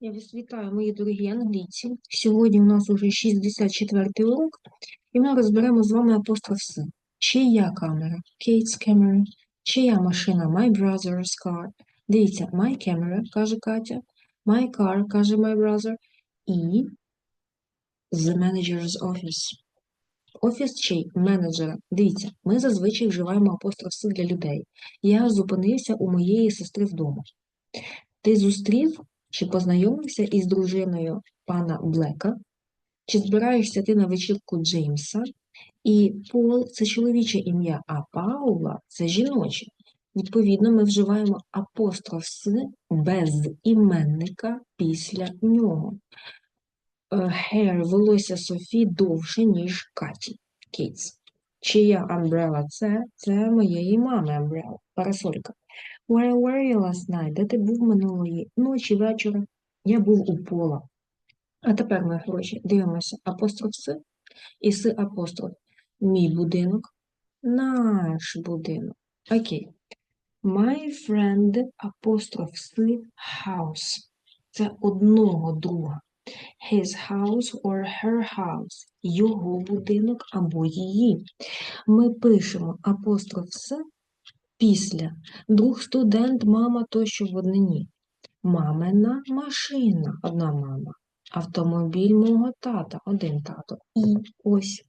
Я вас вітаю, мої дорогі англійці. Сьогодні у нас уже 64-й урок, і ми розберемо з вами апостроф «с». Чия камера? Kate's camera. Чия машина? My brother's car. Дивіться, my camera, каже Катя. My car, каже my brother. І the manager's office. Офіс чий? Менеджера. Дивіться, ми зазвичай вживаємо апостроф «с» для людей. Я зупинився у моєї сестри вдома. Ти зустрів чи познайомився із дружиною пана Блека? Чи збираєшся ти на вечірку Джеймса? І Пол це чоловіче ім'я, а Паула це жіноче. Відповідно, ми вживаємо апостроф «с» без іменника після нього. Е, Hair, волосся Софі довше, ніж Каті. Кейтс. Чия umbrella це? Це моєї мами umbrella, парасолька. Where were you last night? Де ти був минулої ночі, вечора? Я був у пола. А тепер, мої хороші, дивимося. Апостроф «с» і «с» апостроф. Мій будинок, наш будинок. Окей. My friend апостроф «с» house. Це одного друга. His house or her house. Його будинок або її. Ми пишемо апостроф «с» після друг, студент, мама тощо в однині. Мамина машина, одна мама. Автомобіль мого тата, один тато. І ось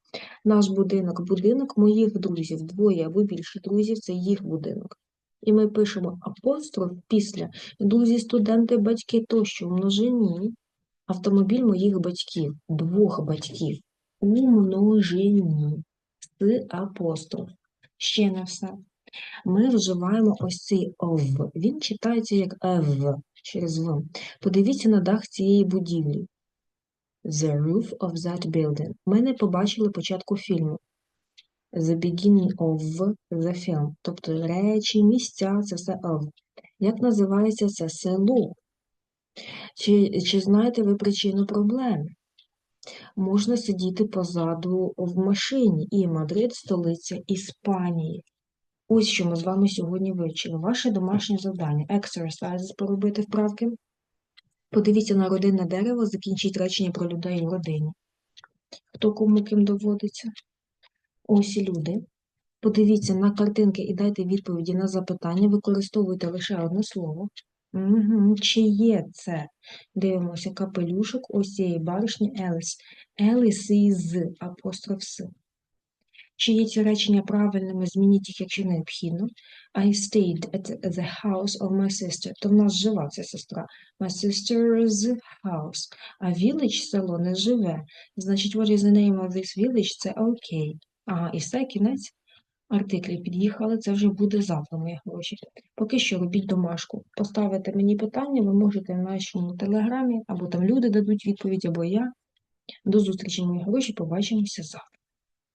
наш будинок, будинок моїх друзів, двоє або більше друзів це їх будинок. І ми пишемо апостроф після друзі, студенти, батьки тощо в множині. Автомобіль моїх батьків, двох батьків у множині з апостроф. Ще не все. Ми вживаємо ось цей «в». Він читається як «ев» через «в». Подивіться на дах цієї будівлі. The roof of that building. Ми не побачили початку фільму. The beginning of the film. Тобто речі, місця, це все «of». Як називається це село? Чи, чи знаєте ви причину проблеми? Можна сидіти позаду в машині. І Мадрид – столиця Іспанії. Ось що ми з вами сьогодні вивчили. Ваше домашнє завдання. Exercises поробити вправки. Подивіться на родинне дерево, закінчіть речення про людей в родині. Хто кому ким доводиться? Ось люди. Подивіться на картинки і дайте відповіді на запитання. Використовуйте лише одне слово. Угу. Чи є це? Дивимося капелюшок ось цієї баришні Еліс. Еліс із апостроф С. Чи є ці речення правильними, змініть їх, якщо необхідно. I stayed at the house of my sister. То в нас жила ця сестра. My sister's house. А village – село не живе. Значить, what is the name of this village? Це окей. Ага, і все, кінець. Артиклі під'їхали, це вже буде завтра, мої гроші. Поки що робіть домашку. Поставите мені питання, ви можете в нашому телеграмі, або там люди дадуть відповідь, або я. До зустрічі, мої гроші, побачимося завтра.